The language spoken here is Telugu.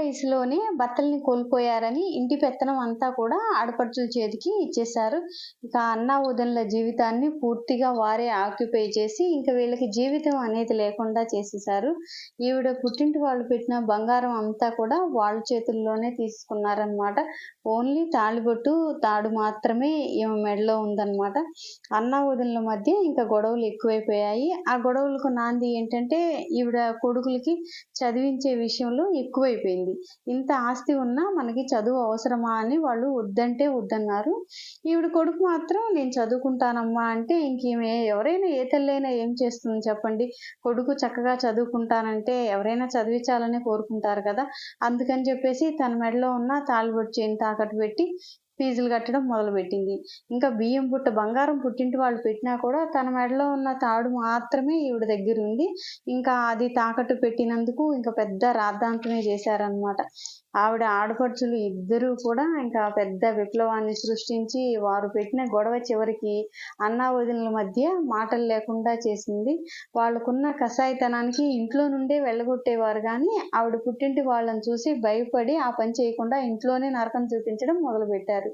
వయసులోనే భర్తల్ని కోల్పోయారని ఇంటి పెత్తనం అంతా కూడా ఆడపడుచుల చేతికి ఇచ్చేశారు. ఇక అన్నా వదినల జీవితాన్ని పూర్తిగా వారే ఆక్యుపై చేసి ఇంకా వీళ్ళకి జీవితం అనేది లేకుండా చేసేసారు ఈవిడ పుట్టింటి వాళ్ళు పెట్టిన బంగారం అంతా కూడా వాళ్ళ చేతుల్లోనే తీసుకున్నారనమాట ఓన్లీ తాళిబొట్టు తాడు మాత్రమే ఈమె మెడలో ఉందన్నమాట. అన్నా వదినల మధ్య ఇంకా గొడవలు ఎక్కువైపోయాయి. ఆ గొడవలకు నాంది ఏంటంటే ఈవిడ కొడుకులకి చదివించే విషయంలో ఎక్కువైపోయింది. ఇంత ఆస్తి ఉన్నా మనకి చదువు అవసరమా అని వాళ్ళు వద్దంటే వద్దన్నారు. ఈవిడ కొడుకు మాత్రం నేను చదువుకుంటానమ్మా అంటే ఇంకేమే ఎవరైనా ఏ తల్లైనా ఏం చేస్తుంది చెప్పండి. కొడుకు చక్కగా చదువుకుంటానంటే ఎవరైనా చదివించాలని కోరుకుంటారు కదా. అందుకని చెప్పేసి తన మెడలో ఉన్న తాళిబొట్టు చేయని తాకట్టు పెట్టి ఫీజులు కట్టడం మొదలుపెట్టింది. ఇంకా బియ్యం పుట్ట బంగారం పుట్టింటి వాళ్ళు పెట్టినా కూడా తన మెడలో ఉన్న తాడు మాత్రమే ఈవిడ దగ్గర ఉంది. ఇంకా అది తాకట్టు పెట్టినందుకు ఇంకా పెద్ద రాద్ధాంతమే చేశారనమాట ఆవిడ ఆడపడుచులు ఇద్దరూ కూడా ఇంకా పెద్ద విప్లవాన్ని సృష్టించి వారు పెట్టిన గొడవ చివరికి అన్నా వదినల మధ్య మాటలు లేకుండా చేసింది. వాళ్ళకున్న కషాయితనానికి ఇంట్లో నుండే వెళ్ళగొట్టేవారు కానీ ఆవిడ పుట్టింటి వాళ్ళని చూసి భయపడి ఆ పని చేయకుండా ఇంట్లోనే నరకం చూపించడం మొదలుపెట్టారు.